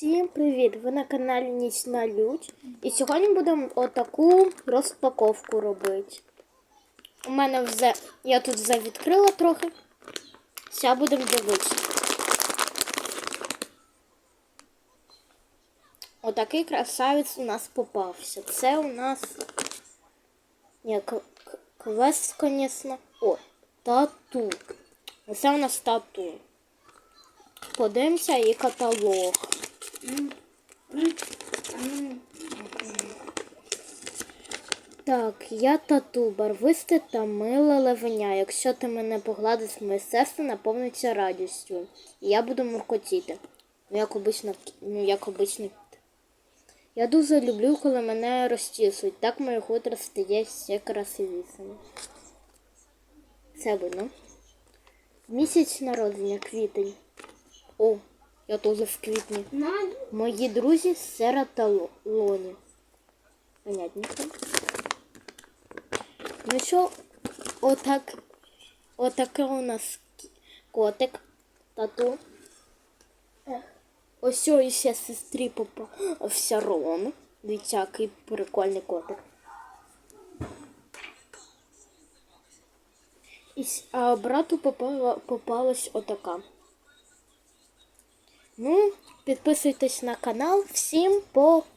Всім привіт! Ви на каналі Ніч на Людь. І сьогодні будемо отаку розпаковку робити. У мене вже я тут вже відкрила трохи. Зараз будемо дивитися. Отакий красавець у нас попався. Це у нас. Ні, квест, звісно. О, тату. Це у нас тату. Подивимося і каталог. Так, я тату, барвисте та миле левеня. Якщо ти мене погладиш, моє серце наповниться радістю. І я буду муркотіти. Ну, як обично, ну, як обично. Я дуже люблю, коли мене розчісують. Так моє хутро стає ще красивішим. Це видно. Місяць народження, квітень. О, я теж в квітні. Мої друзі Сера та Лоні. Понятненько. Ну що, отак, отаке у нас котик, тату. Ось ще сестрі попався Рон. Дивіться, який прикольний котик. І, а брату попала, попалась отака. Ну, підписуйтесь на канал. Всім пока.